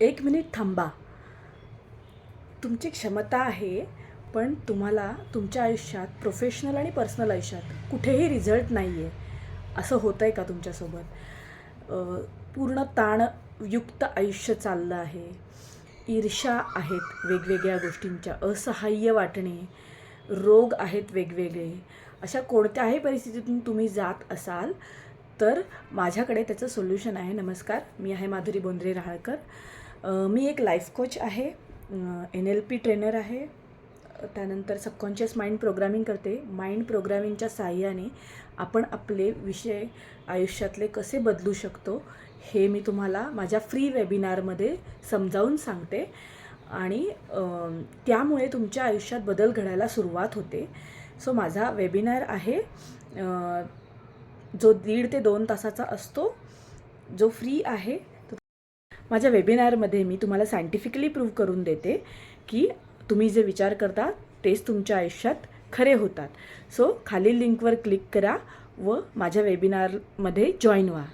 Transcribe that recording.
एक मिनिट थांबा. तुमची क्षमता आहे पण तुम्हाला तुमच्या आयुष्यात प्रोफेशनल आणि पर्सनल आयुष्यात कुठेही रिझल्ट नाही आहे असं होतं आहे का तुमच्यासोबत? पूर्ण ताणयुक्त आयुष्य चाललं आहे. ईर्षा आहेत वेगवेगळ्या गोष्टींच्या असहाय्य वाटणे रोग आहेत वेगवेगळे. अशा कोणत्याही परिस्थितीतून तुम्ही जात असाल तर माझ्याकडे त्याचं सोल्युशन आहे. नमस्कार मी आहे माधुरी बोंद्रे राहळकर. मी एक लाईफ कोच आहे एन एल पी ट्रेनर आहे. त्यानंतर सबकॉन्शियस माइंड प्रोग्रामिंग करते. माइंड प्रोग्रामिंगच्या सहाय्याने आपण आपले विषय आयुष्यातले कसे बदलू शकतो हे मी तुम्हाला माझ्या फ्री वेबिनारमध्ये समजावून सांगते. आणि त्यामुळे तुमच्या आयुष्यात बदल घडायला सुरुवात होते. सो माझा वेबिनार आहे जो दीड ते दोन तासाचा असतो. जो फ्री आहे माझ्या वेबिनारमध्ये मी तुम्हाला सायंटिफिकली प्रूव्ह करून देते की तुम्ही जे विचार करता तेच तुमच्या आयुष्यात खरे होतात. सो खालील लिंकवर क्लिक करा व माझ्या वेबिनारमध्ये जॉईन व्हा.